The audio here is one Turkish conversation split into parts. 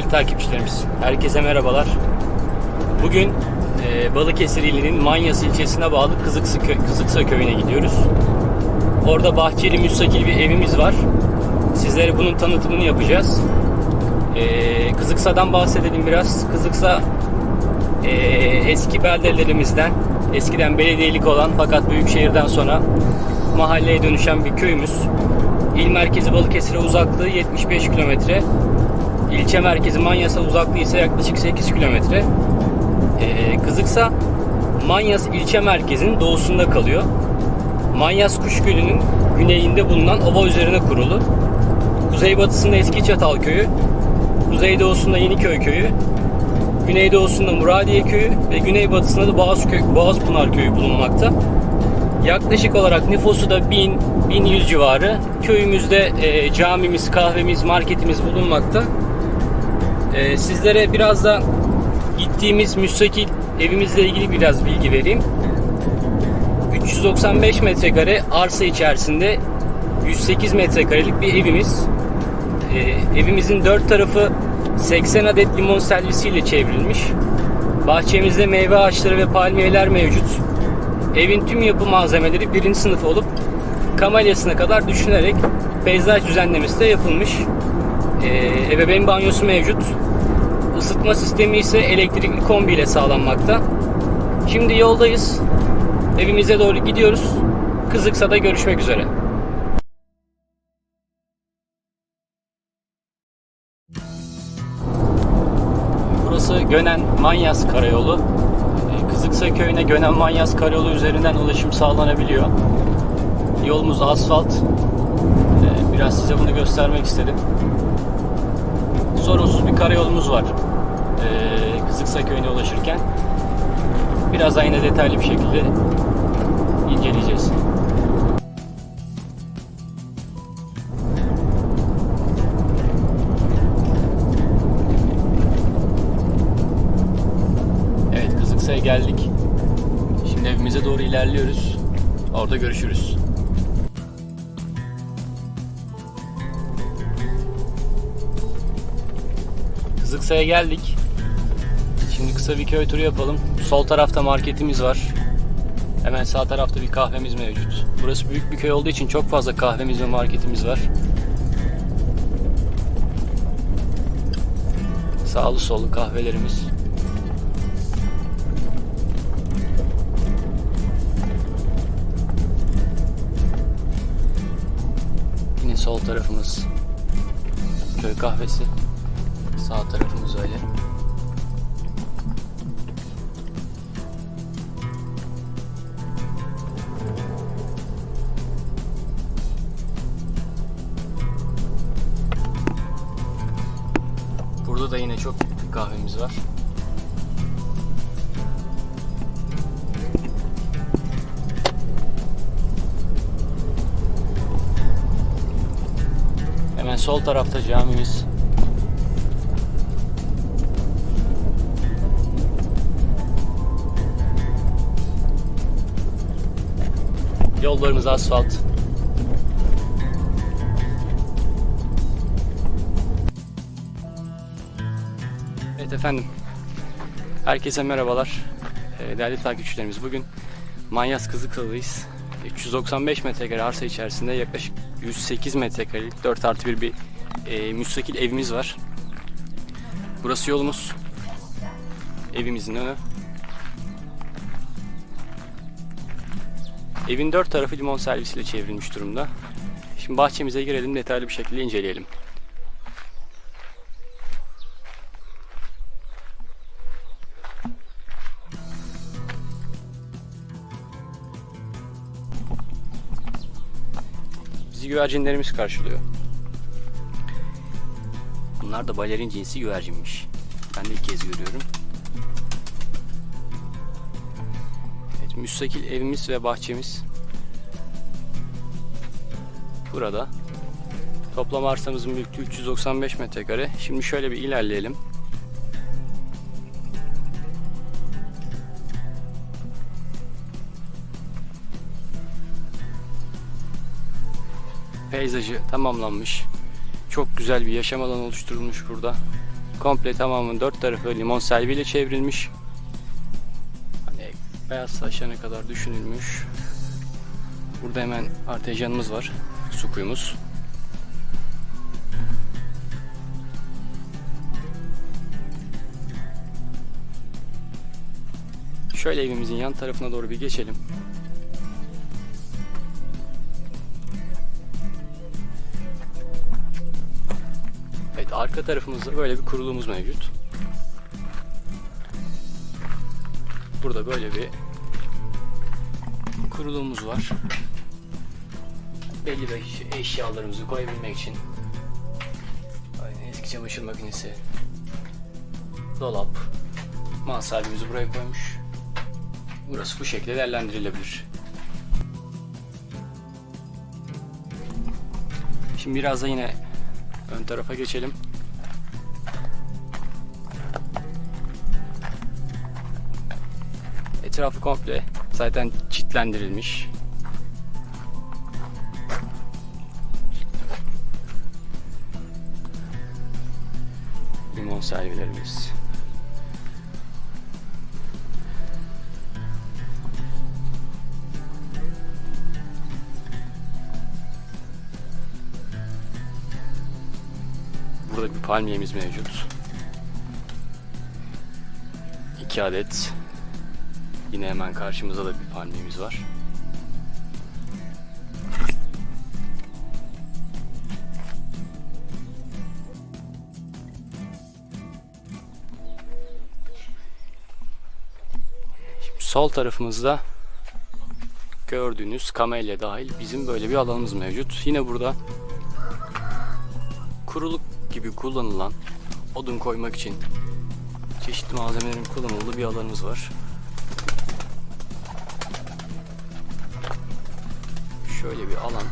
Değerli takipçilerimiz, herkese merhabalar. Bugün eee, Balıkesir ilinin Manyas ilçesine bağlı Kızıksı Kızıksa köyüne gidiyoruz. Orada bahçeli müstakil bir evimiz var. Sizlere bunun tanıtımını yapacağız. Eee Kızıksa'dan bahsedelim biraz. Kızıksa eee, eski beldelerimizden, eskiden belediyelik olan fakat büyük şehirden sonra mahalleye dönüşen bir köyümüz. İl merkezi Balıkesir'e uzaklığı 75 kilometre. İlçe merkezi Manyas'a uzaklığı ise yaklaşık 8 kilometre. Ee, Kızıksa Manyas ilçe merkezinin doğusunda kalıyor. Manyas Kuş Gölü'nün güneyinde bulunan ova üzerine kurulu. Kuzeybatısında Eski Çatal Köyü, kuzeydoğusunda Yeniköy Köyü, güneydoğusunda Muradiye Köyü ve güneybatısında da Boğaz Köy, Boğazpınar Köyü bulunmakta. Yaklaşık olarak nüfusu da 1000 1100 civarı. Köyümüzde e, camimiz, kahvemiz, marketimiz bulunmakta. E, sizlere biraz da gittiğimiz müstakil evimizle ilgili biraz bilgi vereyim. 395 metrekare arsa içerisinde 108 metrekarelik bir evimiz. E, evimizin dört tarafı 80 adet limon servisiyle çevrilmiş. Bahçemizde meyve ağaçları ve palmiyeler mevcut. Evin tüm yapı malzemeleri birinci sınıf olup kamalyasına kadar düşünerek peyzaj düzenlemesi de yapılmış. Ee, ebeveyn banyosu mevcut. Isıtma sistemi ise elektrikli kombi ile sağlanmakta. Şimdi yoldayız. Evimize doğru gidiyoruz. Kızıksa'da görüşmek üzere. Burası Gönen Manyas Karayolu. Ee, Kızıksa köyüne Gönen Manyas Karayolu üzerinden ulaşım sağlanabiliyor. Yolumuz asfalt. Ee, Biraz size bunu göstermek istedim. Sorunsuz bir karayolumuz var. Ee, Kızıksa köyüne ulaşırken. Birazdan yine detaylı bir şekilde inceleyeceğiz. Evet Kızıksa'ya geldik. Şimdi evimize doğru ilerliyoruz. Orada görüşürüz. Kızıksa'ya geldik. Şimdi kısa bir köy turu yapalım. Sol tarafta marketimiz var. Hemen sağ tarafta bir kahvemiz mevcut. Burası büyük bir köy olduğu için çok fazla kahvemiz ve marketimiz var. Sağlı sollu kahvelerimiz. Yine sol tarafımız köy kahvesi. Sağ tarafımız öyle. Burada da yine çok bir kahvemiz var. Hemen sol tarafta camimiz. Yollarımız asfalt. Evet efendim. Herkese merhabalar. Ee, Değerli takipçilerimiz bugün Manyas Kızıklı'dayız. 395 metrekare arsa içerisinde yaklaşık 108 metrekarelik 4 artı 1 bir e, müstakil evimiz var. Burası yolumuz. Evimizin önü. Evin dört tarafı limon servisiyle çevrilmiş durumda. Şimdi bahçemize girelim detaylı bir şekilde inceleyelim. Bizi güvercinlerimiz karşılıyor. Bunlar da balerin cinsi güvercinmiş. Ben de ilk kez görüyorum. Müstakil evimiz ve bahçemiz burada. Toplam arsamızın büyüklüğü 395 metrekare. Şimdi şöyle bir ilerleyelim. Peyzajı tamamlanmış. Çok güzel bir yaşam alanı oluşturulmuş burada. Komple tamamı dört tarafı limon selviyle çevrilmiş. Beyaz taşlarına kadar düşünülmüş. Burada hemen artejanımız var. Su kuyumuz. Şöyle evimizin yan tarafına doğru bir geçelim. Evet arka tarafımızda böyle bir kuruluğumuz mevcut. Burada böyle bir kuruluğumuz var. Belli bir eşyalarımızı koyabilmek için. Aynen eski çamaşır makinesi, dolap, mansardimizi buraya koymuş. Burası bu şekilde değerlendirilebilir. Şimdi biraz da yine ön tarafa geçelim. Etrafı komple zaten çitlendirilmiş. Limon servilerimiz. Burada bir palmiyemiz mevcut. 2 adet. Yine hemen karşımızda da bir palmiyemiz var. Şimdi sol tarafımızda gördüğünüz kamelya dahil bizim böyle bir alanımız mevcut. Yine burada kuruluk gibi kullanılan odun koymak için çeşitli malzemelerin kullanıldığı bir alanımız var. Şöyle bir alan.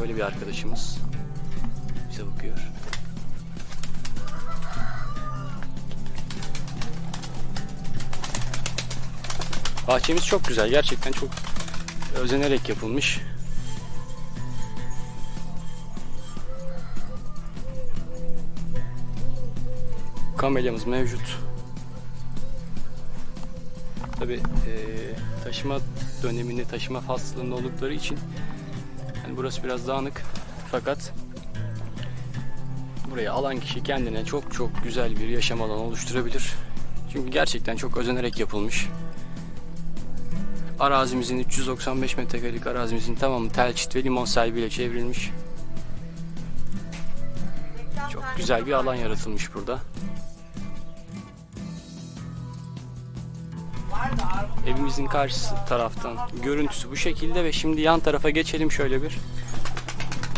Böyle bir arkadaşımız bize bakıyor. Bahçemiz çok güzel. Gerçekten çok özenerek yapılmış. Kamelyamız mevcut. Tabi taşıma döneminde taşıma faslında oldukları için yani burası biraz dağınık fakat buraya alan kişi kendine çok çok güzel bir yaşam alanı oluşturabilir. Çünkü gerçekten çok özenerek yapılmış. Arazimizin 395 metrekarelik arazimizin tamamı tel çit ve limon selviyle çevrilmiş. Çok güzel bir alan yaratılmış burada. Evimizin karşı taraftan görüntüsü bu şekilde ve şimdi yan tarafa geçelim şöyle bir.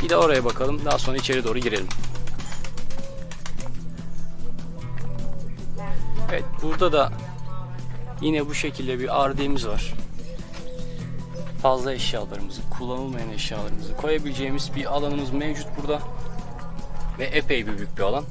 Bir de oraya bakalım. Daha sonra içeri doğru girelim. Evet burada da yine bu şekilde bir ardemiz var fazla eşyalarımızı, kullanılmayan eşyalarımızı koyabileceğimiz bir alanımız mevcut burada. Ve epey bir büyük bir alan.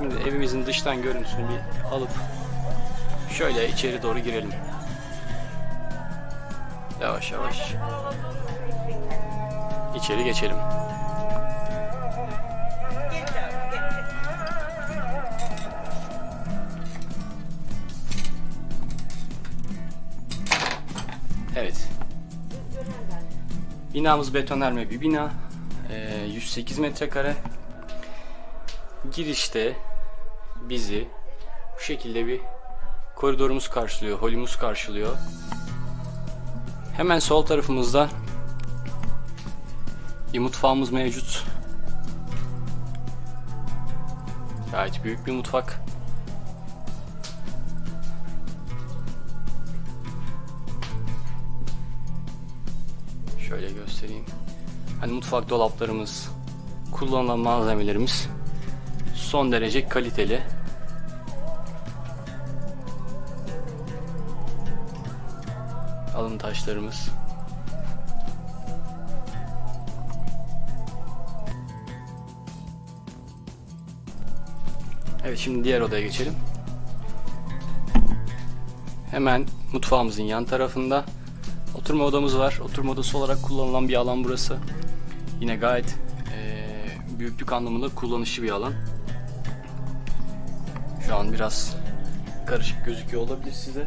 Şimdi evimizin dıştan görüntüsünü bir alıp Şöyle içeri doğru girelim. Yavaş yavaş. İçeri geçelim. Evet. Binamız betonarme bir bina. Ee, 108 metrekare. Girişte bizi bu şekilde bir koridorumuz karşılıyor, holümüz karşılıyor. Hemen sol tarafımızda bir mutfağımız mevcut. Gayet büyük bir mutfak. Şöyle göstereyim. Hani mutfak dolaplarımız, kullanılan malzemelerimiz son derece kaliteli. Kalın taşlarımız. Evet şimdi diğer odaya geçelim. Hemen mutfağımızın yan tarafında oturma odamız var. Oturma odası olarak kullanılan bir alan burası. Yine gayet büyüklük anlamında kullanışlı bir alan. Şu an biraz karışık gözüküyor olabilir size.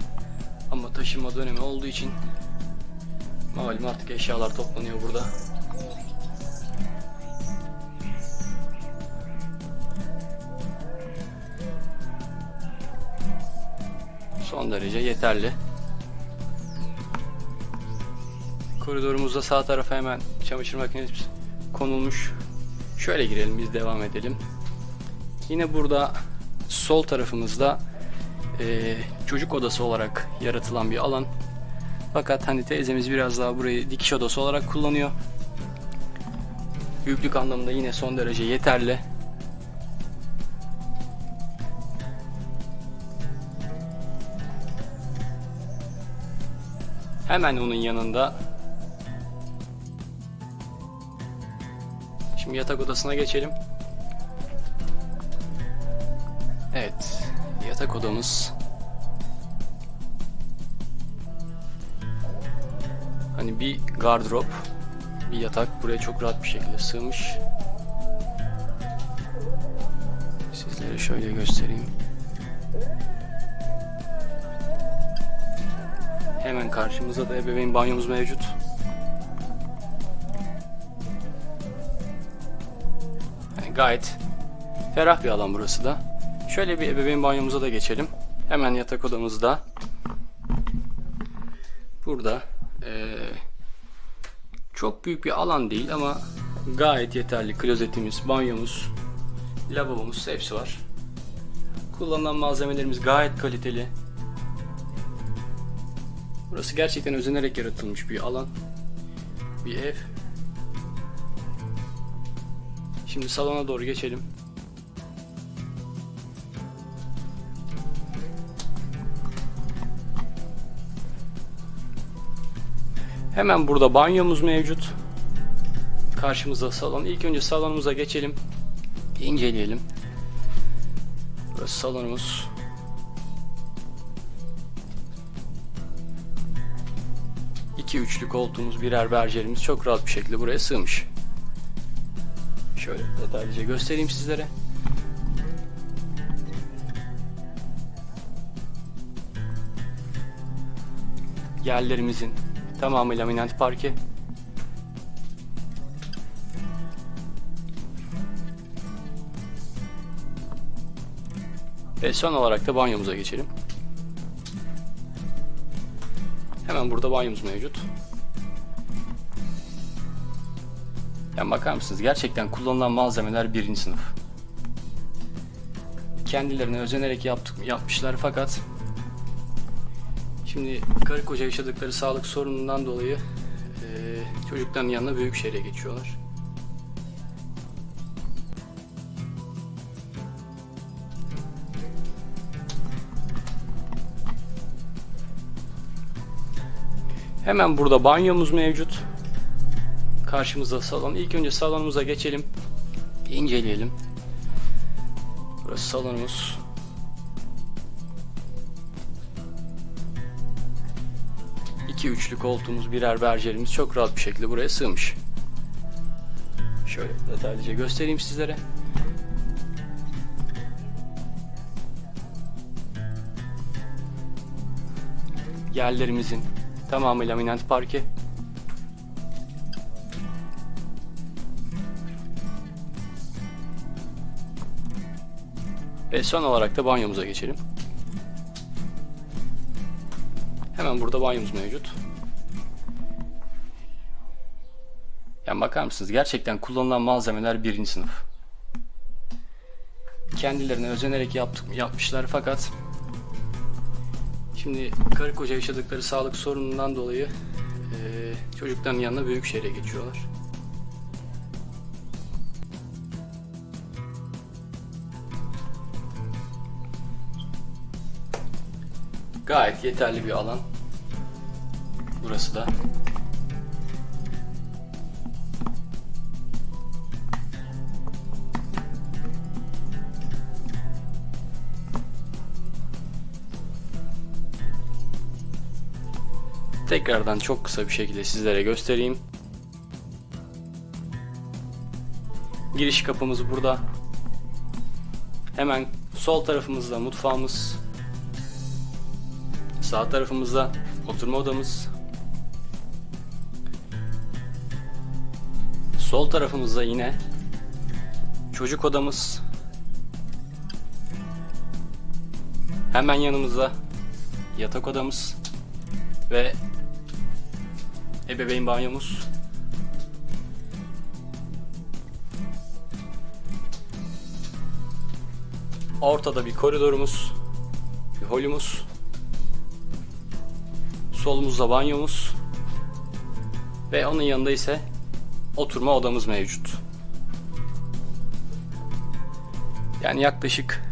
Ama taşınma dönemi olduğu için malum artık eşyalar toplanıyor burada. Son derece yeterli. Koridorumuzda sağ tarafa hemen çamaşır makinesi konulmuş. Şöyle girelim biz devam edelim. Yine burada sol tarafımızda eee, çocuk odası olarak yaratılan bir alan. Fakat hani teyzemiz biraz daha burayı dikiş odası olarak kullanıyor. Büyüklük anlamında yine son derece yeterli. Hemen onun yanında Şimdi yatak odasına geçelim. Yatak odamız. Hani bir gardırop, bir yatak buraya çok rahat bir şekilde sığmış. Sizlere şöyle göstereyim. Hemen karşımızda da ebeveyn banyomuz mevcut. Yani gayet ferah bir alan burası da. Şöyle bir ebeveyn banyomuza da geçelim. Hemen yatak odamızda. Burada eee, çok büyük bir alan değil ama gayet yeterli. Klozetimiz, banyomuz, lavabomuz hepsi var. Kullanılan malzemelerimiz gayet kaliteli. Burası gerçekten özenerek yaratılmış bir alan. Bir ev. Şimdi salona doğru geçelim. Hemen burada banyomuz mevcut. Karşımızda salon. İlk önce salonumuza geçelim. İnceleyelim. Burası salonumuz. İki üçlü koltuğumuz, birer berjerimiz çok rahat bir şekilde buraya sığmış. Şöyle detaylıca göstereyim sizlere. Yerlerimizin tamamı laminat parke. Ve son olarak da banyomuza geçelim. Hemen burada banyomuz mevcut. Yani bakar mısınız? Gerçekten kullanılan malzemeler birinci sınıf. Kendilerine özenerek yaptık, yapmışlar fakat şimdi karı koca yaşadıkları sağlık sorunundan dolayı eee, çocukların yanına büyük şehre geçiyorlar. Hemen burada banyomuz mevcut. Karşımızda salon. İlk önce salonumuza geçelim. İnceleyelim. Burası salonumuz. İki üçlü koltuğumuz, birer berjerimiz çok rahat bir şekilde buraya sığmış. Şöyle detaylıca göstereyim sizlere. Yerlerimizin tamamı laminat parke. Ve son olarak da banyomuza geçelim. Hemen burada banyomuz mevcut. Yani bakar mısınız? Gerçekten kullanılan malzemeler birinci sınıf. Kendilerine özenerek yaptık, yapmışlar fakat şimdi karı koca yaşadıkları sağlık sorunundan dolayı eee, çocukların yanına büyük şehre geçiyorlar. Gayet yeterli bir alan. Burası da. Tekrardan çok kısa bir şekilde sizlere göstereyim. Giriş kapımız burada. Hemen sol tarafımızda mutfağımız. Sağ tarafımızda oturma odamız. Tarafımızda yine çocuk odamız. Hemen yanımızda yatak odamız ve ebeveyn banyomuz. Ortada bir koridorumuz, bir holümüz. Solumuzda banyomuz. Ve onun yanında ise oturma odamız mevcut. Yani yaklaşık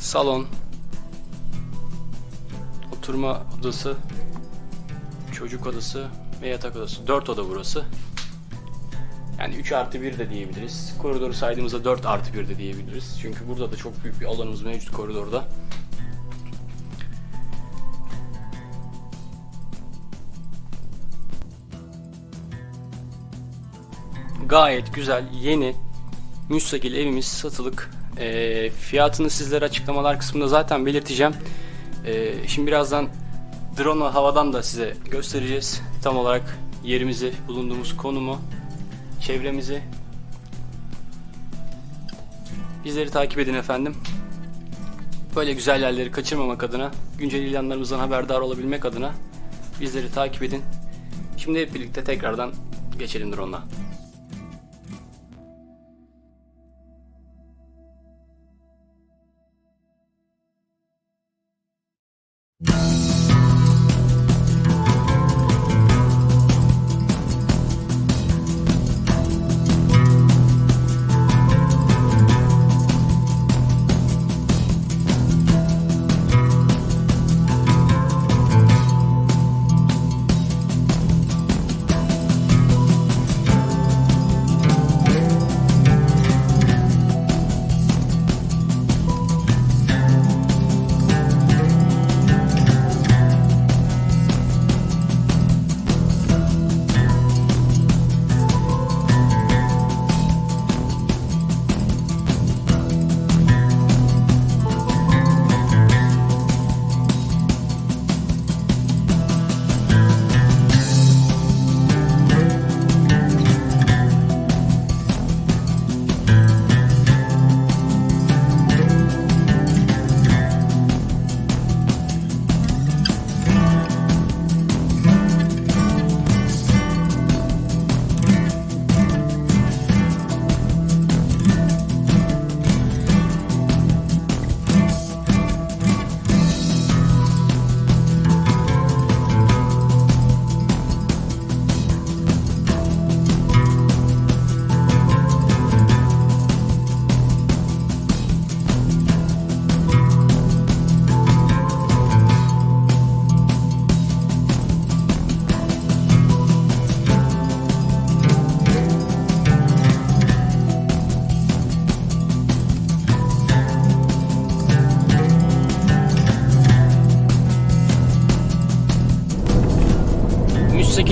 salon, oturma odası, çocuk odası ve yatak odası. 4 oda burası. Yani 3 artı 1 de diyebiliriz. Koridoru saydığımızda 4 artı 1 de diyebiliriz. Çünkü burada da çok büyük bir alanımız mevcut koridorda. Gayet güzel, yeni, müstakil evimiz satılık. Ee, fiyatını sizlere açıklamalar kısmında zaten belirteceğim. Ee, şimdi birazdan drone'u havadan da size göstereceğiz. Tam olarak yerimizi, bulunduğumuz konumu, çevremizi. Bizleri takip edin efendim. Böyle güzel yerleri kaçırmamak adına, güncel ilanlarımızdan haberdar olabilmek adına bizleri takip edin. Şimdi hep birlikte tekrardan geçelim drone'la.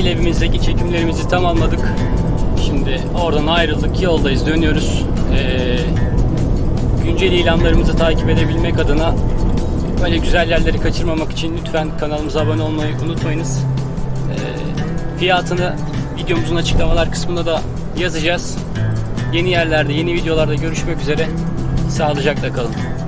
Müstakil evimizdeki çekimlerimizi tamamladık. Şimdi oradan ayrıldık, yoldayız, dönüyoruz. Ee, güncel ilanlarımızı takip edebilmek adına böyle güzel yerleri kaçırmamak için lütfen kanalımıza abone olmayı unutmayınız. Ee, fiyatını videomuzun açıklamalar kısmında da yazacağız. Yeni yerlerde, yeni videolarda görüşmek üzere. Sağlıcakla kalın.